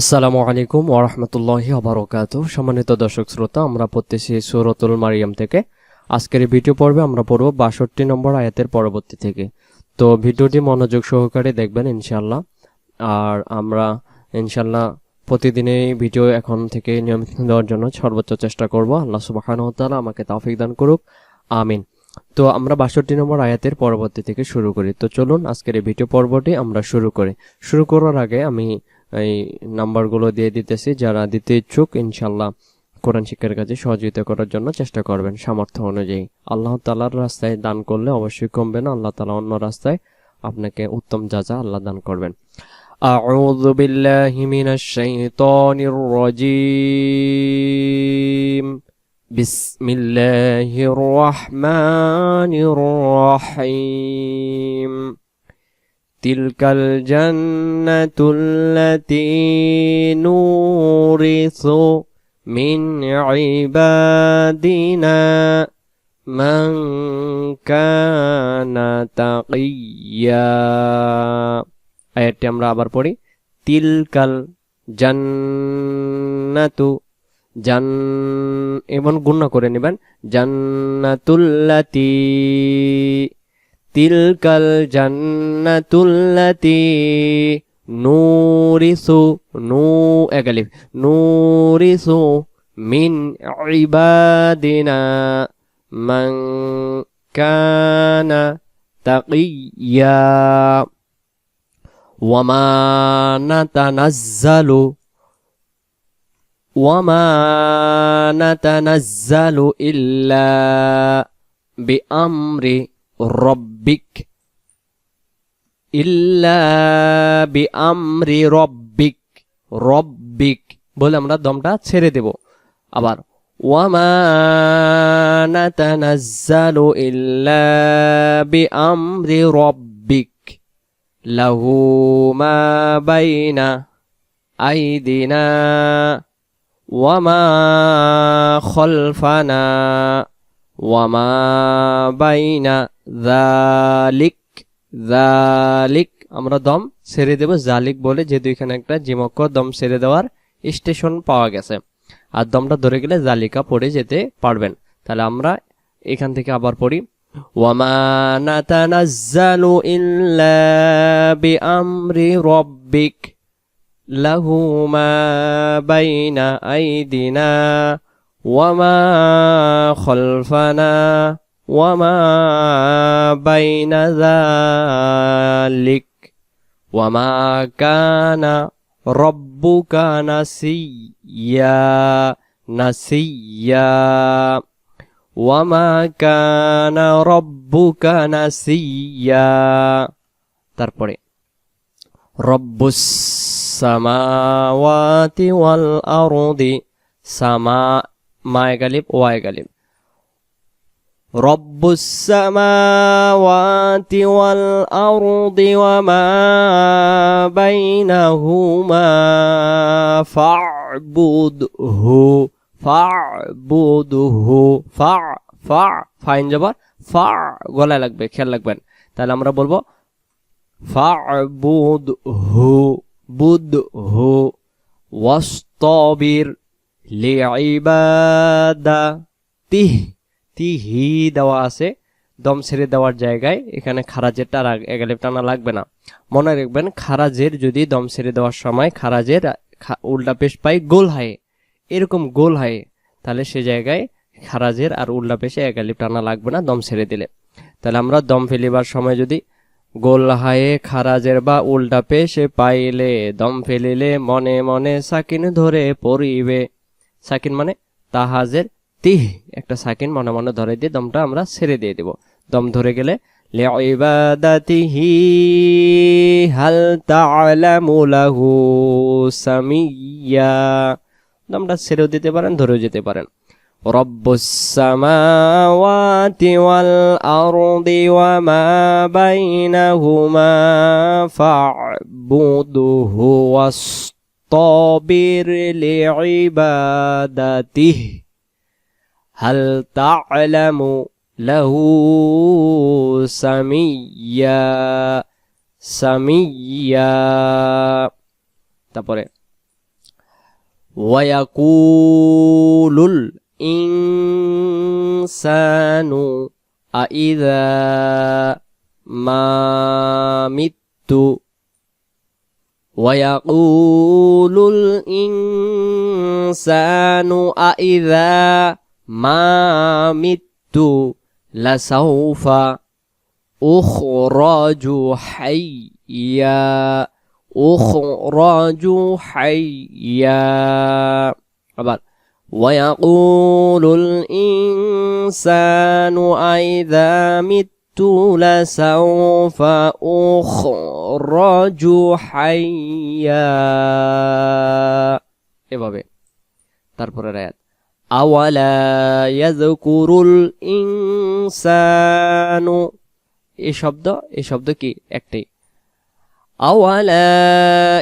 আসসালামু আলাইকুম ওরহমতুল্লাহি অবরকাত সম্মানিত দর্শক শ্রোতা, আমরা পড়তেছি সুরতুল মারিয়াম থেকে। আজকের ভিডিও পর্বে আমরা পড়ব বাষট্টি নম্বর আয়াতের পরবর্তী থেকে। তো ভিডিওটি মনোযোগ সহকারে দেখবেন ইনশাল্লাহ আর আমরা ইনশাল্লাহ প্রতিদিনই ভিডিও এখন থেকে নিয়মিত দেওয়ার জন্য সর্বোচ্চ চেষ্টা করব। আল্লাহ সুবাহানহ তাআলা আমাকে তাফিক দান করুক। আমিন। তো আমরা বাষট্টি নম্বর আয়াতের পরবর্তী থেকে শুরু করি। তো চলুন আজকের এই ভিডিও পর্বটি আমরা শুরু করি। শুরু করার আগে আমি এই নাম্বারগুলো দিয়ে দিতেছি যারা দিতে ইচ্ছুক ইনশাল্লাহ কোরআন শিক্ষার কাজে সহযোগিতা করার জন্য চেষ্টা করবেন সামর্থ্য অনুযায়ী আল্লাহ তালার রাস্তায় দান করলে অবশ্যই কমবে না আল্লাহ তালা অন্য রাস্তায় আপনাকে উত্তম যাজা আল্লাহ দান করবেন أعوذ بالله من الشيطان الرجيم بسم الله الرحمن الرحيم تلك الجنة التي نورث من عبادنا من كان تقيا আয়াতটি আমরা আবার পড়ি তিলকাল জান্নাতু জান এবং গুণনা করে নেবেন জান্নাতুল্লাতি تلك الجنة التي نورث نو أقلب نورث من عبادنا من كان تقيا وما نتنزل وما نتنزل إلا بأمر রব্বিক ইল্লা বি আমরি রব্বিক রব্বিক বলে আমরা দমটা ছেড়ে দেব। আবার, ওয়ামা নাতানাজ্জালু ইল্লা বি আমরি রব্বিক লাহু মা আইদিনা ওয়ামা খলফানা। وما بين ذلك ذلك আমরা দম ছেড়ে দেব জালিক বলে যেহেতু এখানে একটা জিমক্ক দম ছেড়ে দেওয়ার স্টেশন পাওয়া গেছে আর দমটা ধরে গেলে জালিকা পড়ে যেতে পারবেন তাহলে আমরা এখান থেকে আবার পড়ি وما نتنزل إلا بأمر ربك له ما بين أيدينا وما خلفنا وما بين ذلك وما كان ربك نسيا نسيا ওয়ামা কানা রব্বুকা নাসিয়া তারপরে রব্বুস সামাওয়াতি ওয়াল আরদি সামা মায় গালিব ওয়ায় গালিব رب السماوات والأرض وما بينهما فاعبده ফাবুদুহু ফা ফা ফাইন জবর ফা গলায় লাগবে খেয়াল রাখবেন তাহলে আমরা বলবো ফাবুদহু বুদহু ওয়াস্তবির লিইবাদা তিহ তিহি দেওয়া আছে, দম ছেড়ে দেওয়ার জায়গায়, এখানে খারাজেরটা আর এগালিপ টানা লাগবে না। মনে রাখবেন, খারাজের যদি দম ছেড়ে দেওয়ার সময় খারাজের উল্টা পেশ পাই গোল হায়। এরকম গোল হয়, তাহলে সে জায়গায় খারাজের আর উল্টা পেশে একালিপ টানা লাগবে না দম ছেড়ে দিলে। তাহলে আমরা দম ফেলিবার সময় যদি গোল হায়ে খারাজের বা উল্টা পেশে পাইলে, দম ফেলিলে মনে মনে সাকিন ধরে পড়িবে। সাকিন মানে তাহাজের তিহ। একটা সাকিন মনে মনে ধরে দিয়ে দমটা আমরা ছেড়ে দিয়ে দেব। দম ধরে গেলে, লিবাদাতিহি, হাল তা'লামু লাহু সামিয়া দামটা ছেড়েও দিতে পারেন, ধরেও যেতে পারেন। রব্বুসামাওয়াতি ওয়াল আরদি ওয়া মা বাইনাহুমা ফা'বুদহু ওয়াসতাবির লিইবাদাতিহি হাল তা'লামু লাহু সামিয়া সামিয়া তারপরে ويقول الإنسان أإذا ما مت ويقول الإنسان أإذا ما مت لسوف أخرج حيا أخرج حيا. ويقول الإنسان أإذا مت لسوف أخرج حيا এভাবে তারপরে আয়াত আওয়ালা ইয়াযকুরুল ইনসানু এই শব্দ এই শব্দ কি একটাই আওয়ালা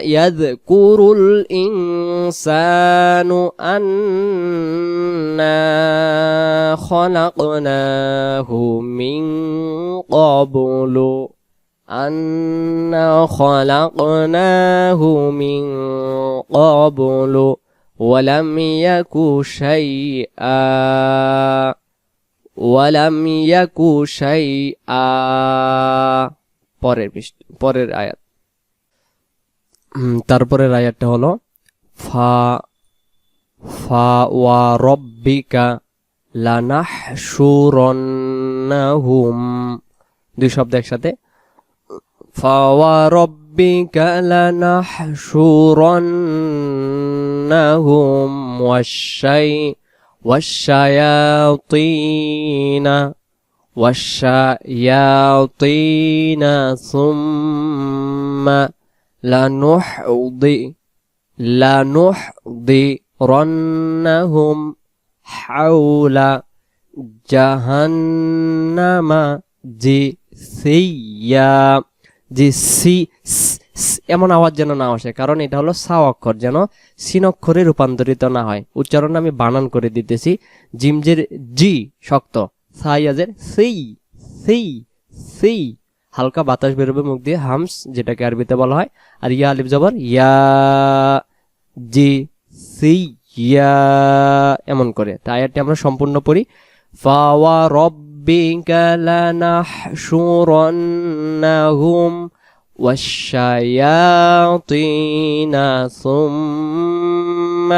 ইয়াযকুরুল ইনসানু আন্না খলাকনাহু মিন ক্বাবলু আন্না খলাকনাহু মিন ক্বাবলু ولم يك شيئا ولم يك شيئا পরের পৃষ্ঠ পরের আয়াত উম, তারপরের আয়াতটা হলো ফা ফা ওয়া রব্বিকা লানাহশুরন্নাহুম দুই শব্দ একসাথে ফা ওয়া রব্বিকা লানাহশুরন্নাহুম ওয়াশাই والشياطين والشياطين ثم লানুহদি লানুহদিরন্নাহুম হাওলা জাহান্নামা জি সিয়া এমন আওয়াজ যেন না আসে, কারণ এটা হলো সা অক্ষর যেন সিন অক্ষরে রূপান্তরিত না হয়। উচ্চারণ আমি বানান করে দিতেছি। জিমজের জি শক্ত, সাইয়াজের সেই সেই সেই। হালকা বাতাস বেরোবে মুখ দিয়ে হামস যেটাকে আরবিতে বলা হয় আর ইয়া আলিফ জবর ইয়া জি সি ইয়া এমন করে তাই আয়াতটি আমরা সম্পূর্ণ পড়ি ফাওয়া রব্বিকা লানাহশুরান্নাহুম والشياطين ثم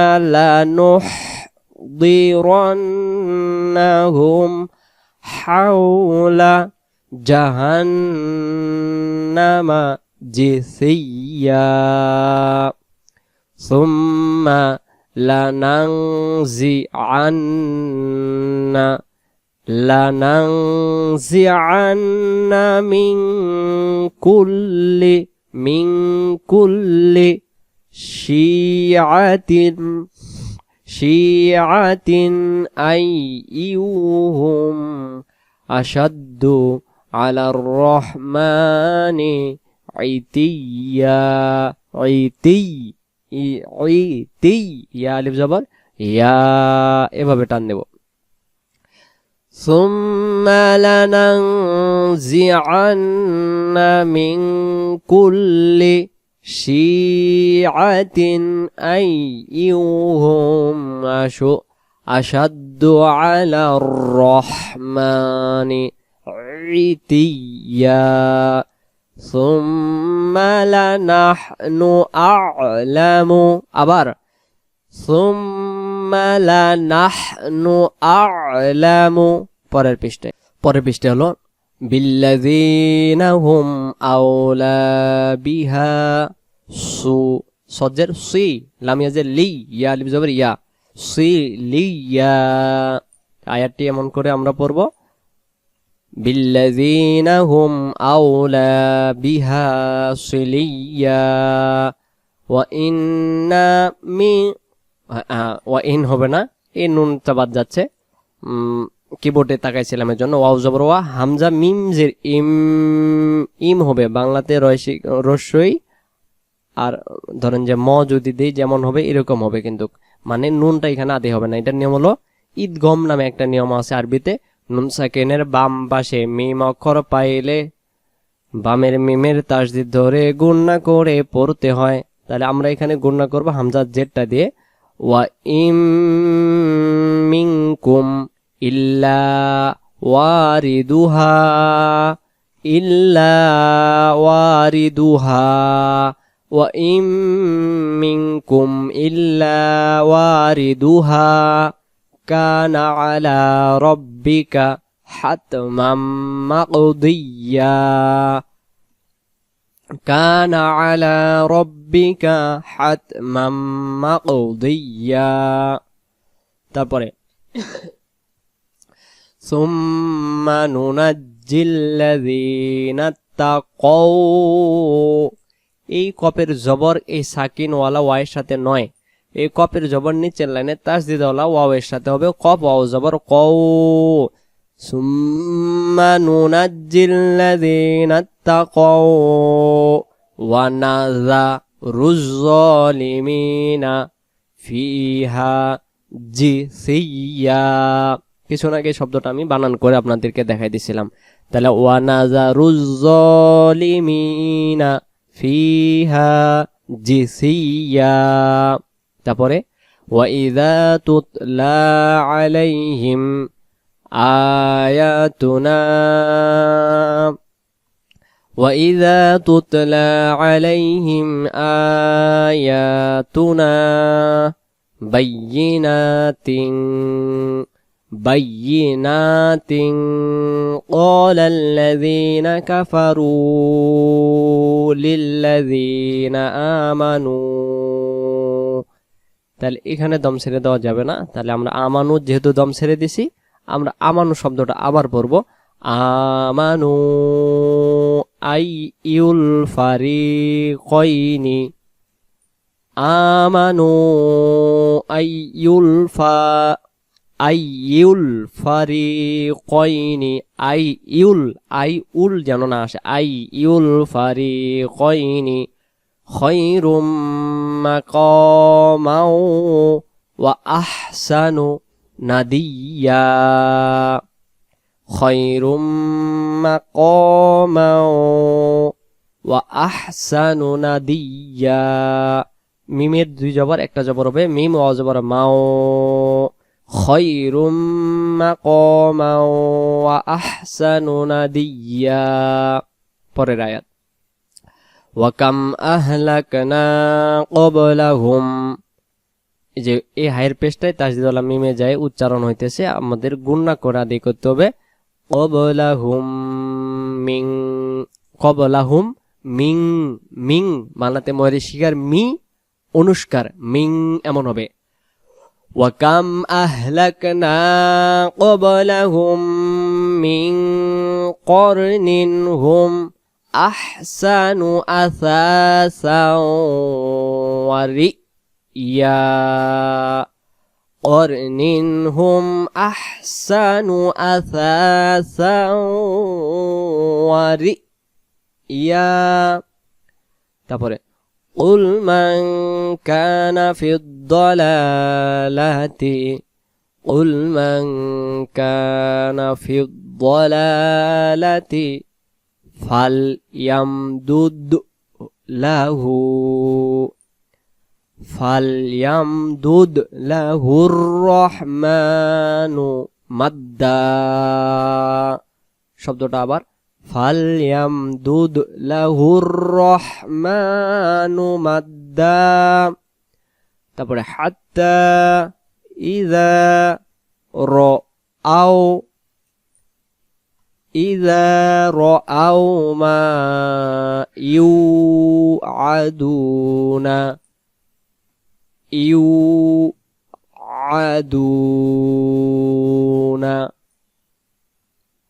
لنحضرنهم حول جهنم جثيا ثم لننزعن لننزعن من كل من كل شيعة شيعة أيهم أشد على الرحمن عتيا عتي عتي يا ألف زبر يا এভাবে টান দেব ثم لننزعن من كل شيعة أيهم أشو أشد على الرحمن عتيا ثم لنحن أعلم أبر ثم لنحن أعلم পরের পৃষ্ঠে পরের পৃষ্ঠে হলো বিল্লাযীনা হুম আওলা বিহা সু সজ্জের সি লামিয়াজের লি ইয়া আলিফ জবর ইয়া সি লি ইয়া আয়াতটি এমন করে আমরা পড়ব بالذين هم أولى بها صليا وإن من ওয়াইন হবে না এই নুনটা বাদ যাচ্ছে কিবোর্ডে তাকাইছিলাম এর জন্য ওয়াও জবর ওয়া হামজা মিম জের ইম ইম হবে বাংলাতে রয়সি রস্যই আর ধরেন যে ম যদি দেই যেমন হবে এরকম হবে কিন্তু মানে নুনটা এখানে আদি হবে না এটার নিয়ম হলো ঈদগম নামে একটা নিয়ম আছে আরবিতে নুন সাকিনের বাম পাশে মিম অক্ষর পাইলে বামের মিমের তাসদিদ ধরে গুণনা করে পড়তে হয়। তাহলে আমরা এখানে গুণনা করব হামজাদ জেটটা দিয়ে, ওয়া ইম মিংকুম ইল্লা ওয়ারিদুহা ইল্লা ওয়ারিদুহা, ওয়া ইম মিনকুম ইল্লা ওয়ারিদুহা। كان على ربك حتما مقضيا كان على ربك حتما مقضيا তারপরে ثم ننجي الذين اتقوا এই কপের জবর এই সাকিনওয়ালা ওয়াইয়ের সাথে নয় এই কপের জবর নিচের লাইনে তাসদিদওয়ালা ওয়াও এর সাথে হবে কপ ওয়াও জবর কও ثم ننجي الذين اتقوا ونذر الظالمين فيها জিসিয়া কিছু আগে শব্দটা আমি বানান করে আপনাদেরকে দেখাই দিছিলাম তাহলে ওয়ানাজারুজ্জলিমিনা ফিহা জিসিয়া তারপরে ওয়াইদা তুতলা আলাইহিম আয়াতুনা وإذا تتلى عليهم آياتنا بينات بينات قال الذين كفروا للذين آمنوا তাহলে এখানে দম ছেড়ে দেওয়া যাবে না। তাহলে আমরা আমানু, যেহেতু দম ছেড়ে দিছি, আমরা আমানু শব্দটা আবার পড়ব। আমানু আই ইউল ফারিকয়নি আমানু আই ইউল ফা আই ইউল ফারিকয়নি আইয়ুল আই ইউল আই উল যেন না আসে। আই ইউল ফারি মাকামাও ওয়া আহসানু নাদিয়া খৈরুম মাকামাও ওয়া আহসানু নাদিয়া মিমের দুই জবর, একটা জবর হবে মিম ও জবর মাও খৈরুম মাকামাও আহসানু নাদিয়া পরের আয়াত। ওয়াকাম আহলাকনা ক্বাবলাহুম এই যে, এই হায়ের পেশটায় তাজদিদুল মিমে যায় উচ্চারণ হইতেছে, আমাদের গুণনা করে আদি করতে হবে। ক্বাবলাহুম মিং ক্বাবলাহুম মিং মিং বাংলাতে ময়ূরের শিকার মি, অনুষ্কার, মিং এমন হবে। ওয়াকাম আহলাকনা ক্বাবলাহুম মিং করনিন হুম أحسن أثاثا ورئيا. قرنهم أحسن أثاثا ورئيا. تبرئ قل من كان في الضلالة قل من كان في الضلالة ফালয়ামদুদ লাহু, ফালয়ামদুদ লাহুর রহমানু মাদ্দা। শব্দটা আবার ফালিয়াম দুধ লাহুর রহমানু মাদ্দা। তারপরে, হাত্তা ইদা র আও إذا رأوا ما يوعدون يوعدون.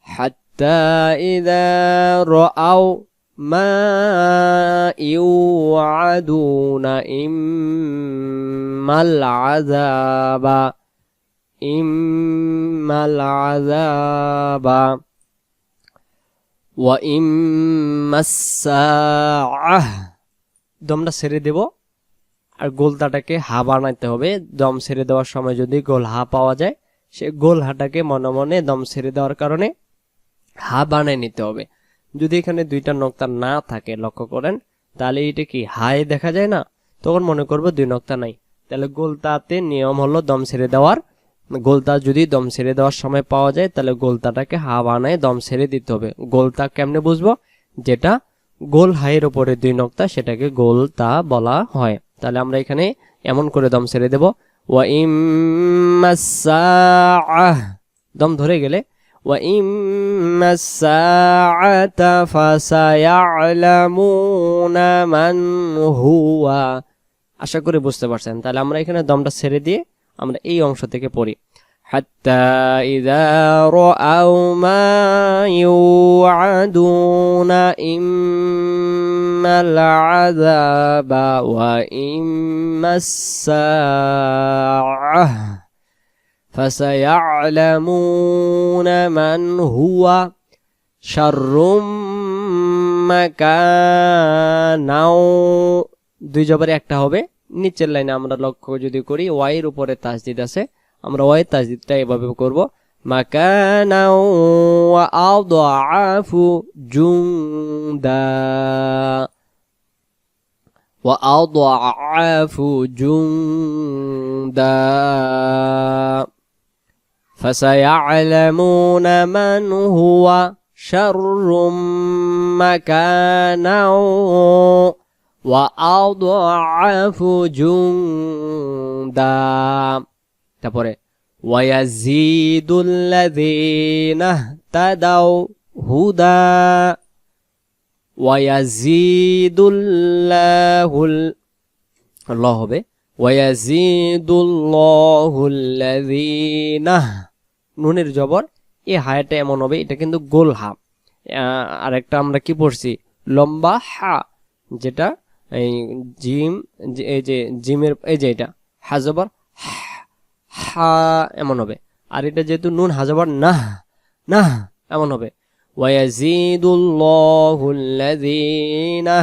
حتى إذا رأوا ما يوعدون إما العذاب إما العذاب. দমটা ছেড়ে দেব। আর গোলতাটাকে হা বানাইতে হবে। দম ছেড়ে দেওয়ার সময় যদি গোল হা পাওয়া যায়, সে গোল হাটাকে মনে মনে দম ছেড়ে দেওয়ার কারণে হা বানাই নিতে হবে। যদি এখানে দুইটা নক্তা না থাকে, লক্ষ্য করেন, তাহলে এটা কি হায় দেখা যায় না? তখন মনে করব দুই নক্তা নাই। তাহলে গোলতাতে নিয়ম হলো দম ছেড়ে দেওয়ার গোলতা যদি দম ছেড়ে দেওয়ার সময় পাওয়া যায়, তাহলে গোলতাটাকে হা বানায় দম ছেড়ে দিতে হবে। গোলতা কেমনে বুঝব? যেটা গোল হাইয়ের উপরে দুই নক্তা, সেটাকে গোলতা বলা হয়। তাহলে আমরা এখানে এমন করে দম ছেড়ে দেব। ওয়া দম ধরে গেলে। ওয়া হুয়া। আশা করি বুঝতে পারছেন। তাহলে আমরা এখানে দমটা ছেড়ে দিয়ে আমরা এই অংশ থেকে পড়ি حتى إذا رأوا ما يوعدون إما العذاب وإما الساعة فسيعلمون من هو شر مكانا দুই জবারে একটা হবে নিচের লাইনে আমরা লক্ষ্য যদি করি ওয়াই এর উপরে তাসদিদ আছে আমরা ওয়াই তাসদিদটা এভাবে করব মাকানা ওয়া আদাফু জুন্দা ওয়া আদাফু জুন্দা فسيعلمون من هو شر مكانا ওয়াআদআফু জুনদা তারপরে ওয়ায়াজিদুল্লাযীনা তাদাউ হুদা ওয়ায়াজিদুল্লাহুল আল্লাহ হবে। ওয়াজিদুল্লাহুল্লাযীনা নুনের জবর, এই হায়াটা এমন হবে, এটা কিন্তু গোল হা। আরেকটা আমরা কি পড়ছি? লম্বা হা, যেটা এই জিম যে- এই যে জিমের এই যে এটা হাজবর হা এমন হবে আর এটা যেহেতু নুন হাজবর না না এমন হবে ওয়াজিদুল্লাহু আল্লাযীনা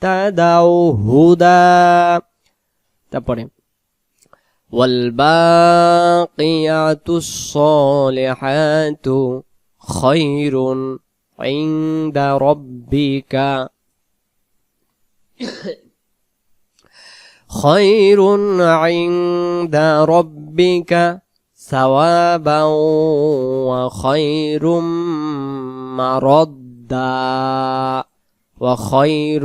তাদাউ হুদা তারপরে والباقيات الصالحات خير عند ربك خير عند ربك ثوابا وخير مردا وخير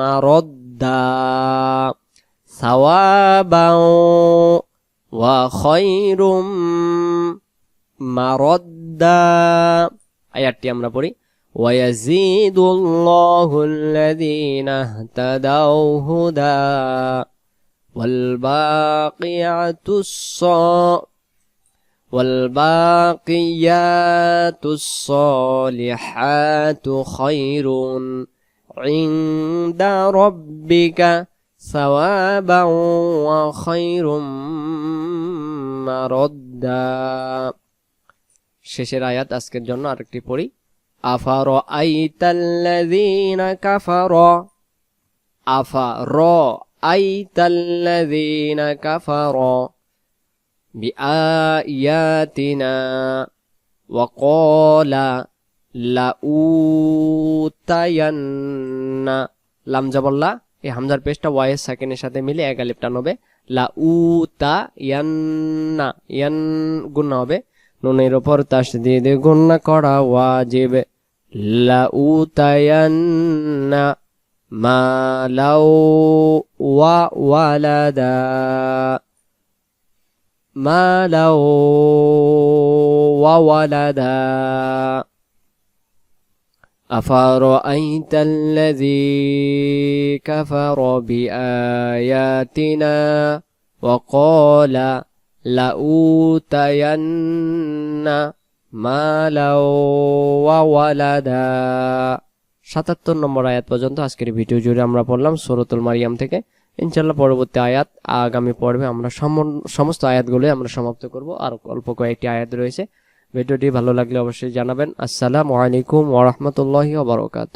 مردا ثوابا وخير مردا আয়াতটি আমরা পড়ি ويزيد الله الذين اهتدوا هدى والباقيات الصالحات والباقيات الصالحات خير عند ربك ثوابا وخير مردا শেষের আয়াত আজকের জন্য আরেকটি পড়ি আফার আইতাল্লাযীনা কাফার আফার আইতাল্লাযীনা কাফার بآياتنا وقال لأوتين লাম জাবল্লা এই হামজার পেশটা ওয়াইয়ের সাকিনের সাথে মিলে এক আলিফ টান হবে লা উ তা ইয়ান্না ইয়ান গুন্না হবে নুনের ওপর তাসদিদ গুন্না করা ওয়াজিব لأوتين مالا وولدا مالا وولدا أفرأيت الذي كفر بآياتنا وقال لأوتين মালা ওয়ালাদা। সাতাত্তর নম্বর আয়াত পর্যন্ত আজকের ভিডিও জুড়ে আমরা পড়লাম সৌরতুল মারিয়াম থেকে। ইনশাল্লাহ পরবর্তী আয়াত, আগামী পর্বে আমরা সমস্ত আয়াতগুলোই আমরা সমাপ্ত করব। আর অল্প কয়েকটি আয়াত রয়েছে। ভিডিওটি ভালো লাগলে অবশ্যই জানাবেন। আসসালামু আলাইকুম ওরহমতুল্লাহ বারকাত